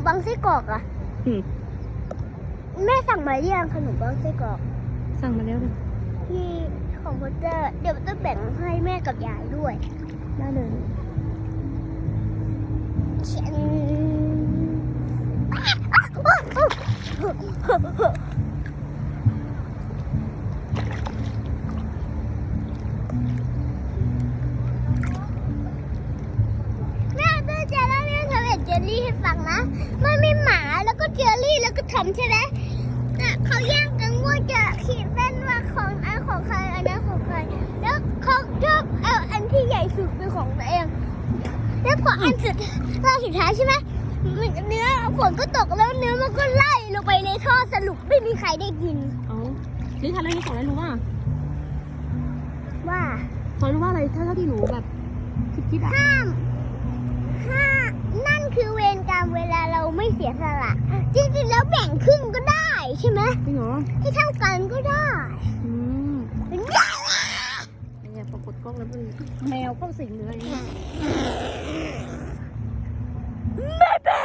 มปังไส้กรอกอะอืมแม่สั่งมาหรือยังขนมปังไส้กรอก สั่งมาแล้วนะที่ของพอตเตอร์เดี๋ยวต้องแบ่งให้แม่กับยายด้วยได้เลยเขียน จอรี่ให้ฟังนะมันมีหมาแล้วก็เจอรี่แล้วก็ทอมใช่ไหมน่ะเขาแย่งกันว่าจะขีดเส้นว่าของอันของใครอันนั้นของใครแล้วเขาชอบเอาอันที่ใหญ่สุดเป็นของตัวเอง แล้วพออันสุดรอบสุดท้ายใช่ไหมมันเนื้อฝนก็ตกแล้วเนื้อมันก็ไล่ลงไปในท่อสรุปไม่มีใครได้กินเอาหรือทันอะไรนี่ของอะไรรู้ว่าว่าพอรู้ว่าอะไรถ้าเท่าที่หนูแบบคิดคิดๆอะห้าม ไม่เสียสละ จริงๆแล้วแบ่งครึ่งก็ได้ใช่ไหมจริหรอให้เท่ากันก็ได้อืมได้เนี่ยปรากฏกล้องแล้วเป็นแมวเข้าสิงเลยแม่แม่